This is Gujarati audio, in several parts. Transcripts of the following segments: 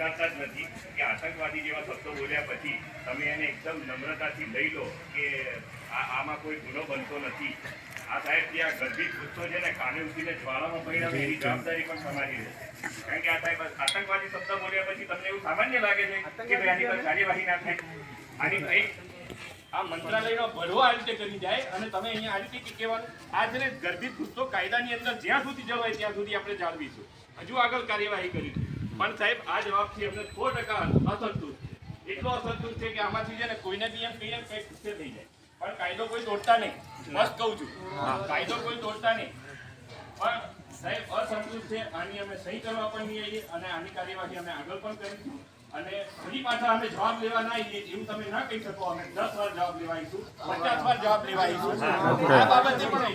સ્વીકારતા જ નથી કે આતંકવાદી જેવા શબ્દો બોલ્યા પછી તમે એને એકદમ નમ્રતાથી લઈ લો કે આમાં કોઈ ગુનો બનતો નથી. આ સાહેબ જે આ ગર્ભિત ગુસ્સો છે ને કાને ઉઠીને જ્વાળામાં પરિણામે એની જવાબદારી પણ તમારી રહેશે કારણ કે આ સાહેબ આતંકવાદી શબ્દ બોલ્યા પછી તમને એવું સામાન્ય લાગે છે કે ભાઈ આની પર કાર્યવાહી ના થાય? આની કંઈ આ મંત્રાલયનો ભરવો આ રીતે કરી જાય અને તમે અહીંયા આ રીતે કે કહેવાનું આ ને ગર્ભિત ગુસ્સો કાયદાની અંદર જ્યાં સુધી જવાય ત્યાં સુધી આપણે જાળવીશું. હજુ આગળ કાર્યવાહી કરીશું પણ સાહેબ આ જવાબથી અમને સો ટકા અસંતુષ્ટ છે. એટલો અસંતુષ્ટ છે કે આમાંથી છે ને કોઈને બી એમ કહીએ કંઈક ગુસ્સે થઈ જાય. પણ કાયદો કોઈ તોડતા નહીં. મસ્ત કહું છું. કાયદો કોઈ તોડતા નહીં. પણ સાહેબ અસંતુષ્ટ છે આની અમે સહી કરવા પણ નહીં આવીએ અને આની કાર્યવાહી અમે આગળ પણ કરીશું. અને ફરી પાછા અમે જવાબ લેવા ના આવીએ એવું તમે ના કહી શકો અમે દસ વાર જવાબ લેવાઈશું પચાસ વાર જવાબ લેવાઈશું. આ બાબતે પણ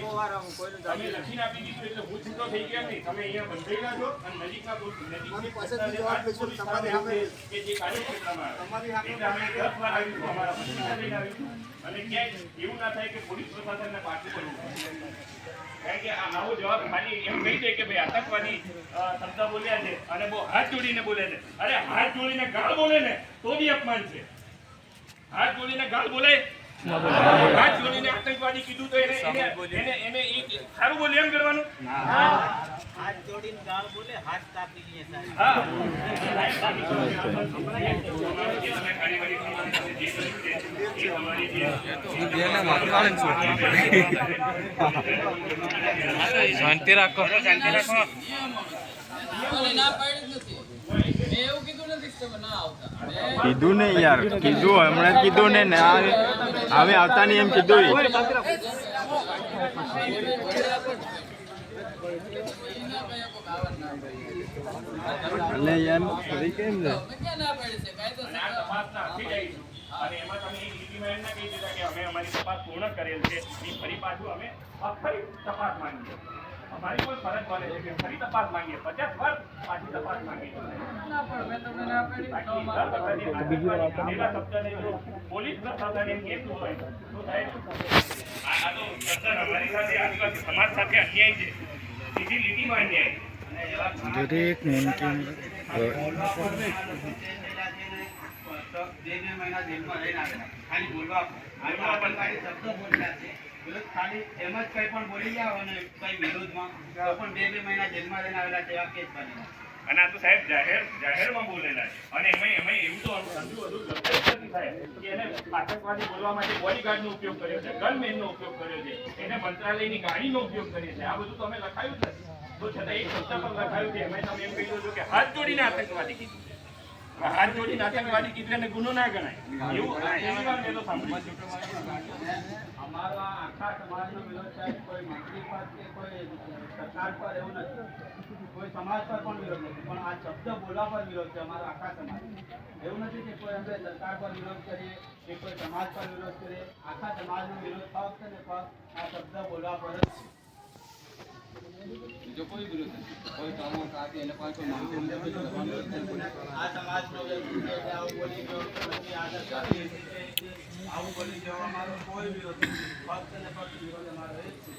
તમે લખીને આપી દીધું એટલે હું છૂટો થઈ ગયા નહીં તમે અહીંયા બંધાયેલા છો અને નજીકના કોઈ- નજીકની પાસેથી જવાબ તમારી સામે- કે જે કાર્યક્ષેત્રમાં તમારી સામે અમે દસ વાર આવીશું અમારા પત્રિકા લઈને આવીશું અને ક્યાંય એવું ના થાય કે પોલીસ પ્રશાસનને પાછું પડવું કારણ કે આવો જવાબ ખાલી એમ કહી દે કે ભાઈ આતંકવાદી શબ્દ બોલ્યા છે અને બહુ હાથ જોડીને બોલે છે. અરે હાથ જોડીને ગાળ બોલે ને તો બી અપમાન છે. હાથ જોડીને ગાળ બોલે. હાથ જોડીને આતંકવાદી કીધું તો એને એને એને એને સારું બોલે એમ કરવાનું? હાથ જોડીને ગાળ બોલે હાથ કાપી શાંતિ રાખો. શાંતિ રાખો. ના પાડી નથી. મેં એવું કીધું ના આવતા. મેં કીધું ને યાર કીધું હમણાં કીધું ને ને હવે આવતા. નહીં એમ કીધું. એટલે યાર ફરી કેમ ના. અને એમાં તમે એક લીટીમાં એમ ના કહી દીધા કે અમે અમારી તપાસ પૂર્ણ કરેલ છે. એ ફરી પાછું અમે ફરી તપાસ માંગીએ. અમારી કોઈ ફરજ પડે છે કે ફરી તપાસ માંગીએ. પચાસ વર્ષ પાછી તપાસ માંગીએ. પોલીસ પ્રશાસન એમ હોય. તો સાહેબ આ આ તો તદ્દન અમારી સાથે આદિવાસી સમાજ સાથે અન્યાય છે. બીજી લીટીમાં અન્યાય. દરેક મુમકિન બે બે મહિના જેલમાં રહીને આવેલા. ખાલી બોલવા બોલવા શબ્દ બોલ્યા છે. એમ એમાં એવું તો કે એને આતંકવાદી બોલવા માટે બોડીગાર્ડનો ઉપયોગ કર્યો છે, ગનમેનનો ઉપયોગ કર્યો છે, એને મંત્રાલયની ગાડીનો ઉપયોગ કર્યો છે આ બધું તો અમે લખાયું નથી. તો છતાં એક શબ્દ પણ લખાયું છે. તમે એમ કહી કે હાથ જોડીને આતંકવાદી કીધું હાથ જોડી આતંકવાદી કીધું ગુનો ના ગણાય. એવું પહેલી વાર મેં તો અમારો આખા સમાજનો વિરોધ છે. કોઈ મંત્રી પર કે કોઈ સરકાર પર એવું નથી. કોઈ સમાજ પર પણ વિરોધ નથી. પણ આ શબ્દ બોલવા પર વિરોધ છે અમારા આખા સમાજ એવું નથી કે કોઈ અમે સરકાર પર વિરોધ કરીએ, કે કોઈ સમાજ પર વિરોધ કરીએ. આખા સમાજનો વિરોધ ફક્ત ને આ શબ્દ બોલવા પર જ છે. બીજો કોઈ વિરોધ નથી. કોઈ કામો કાપી એને કોઈ આ સમાજનો વ્યક્તિ છે કે આવું બોલી ગયો પછી આવું બોલી અમારો કોઈ વિરોધ નથી. ફક્ત ને ફક્ત વિરોધ અમારો એ છે.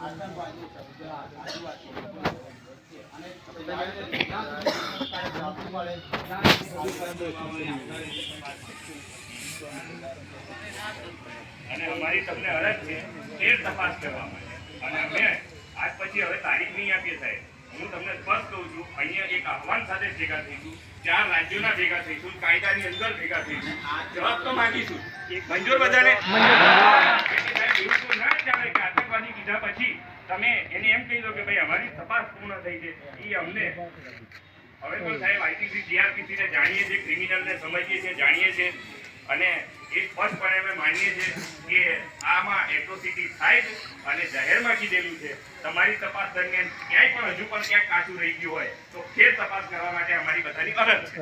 આતંકવાદી શબ્દ આદિવાસી લોકોનો વિરોધ છે. અને અમારી તમને અરજ છે એ તપાસ કરવા માટે. અને અમે પછી હવે તારીખ નહીં આપીએ સાહેબ. હું તમને સ્પષ્ટ કહું છું અહીંયા એક આહવાન સાથે ભેગા થઈશું ચાર રાજ્યોના ભેગા થઈશું કાયદાની અંદર ભેગા થઈશું જવાબ તો માંગીશું મંજૂર બધાને? એવું તો ના ચાલે કે આતંકવાદી કીધા પછી તમે એને એમ કહી દો કે ભાઈ અમારી તપાસ પૂર્ણ થઈ છે. એ અમને હવે તો સાહેબ આઈટીસી જીઆરપીસી ને જાણીએ છીએ ક્રિમિનલ ને સમજીએ છીએ જાણીએ છીએ. અને એ સ્પષ્ટપણે અમે માનીએ છીએ કે આમાં એટ્રોસિટી થાય છે અને જાહેરમાં કીધેલું છે. તમારી તપાસ દરમિયાન ક્યાંય પણ હજુ પણ ક્યાંક કાચું રહી ગયું હોય તો ફેર તપાસ કરવા માટે અમારી બધાની અરજ છે.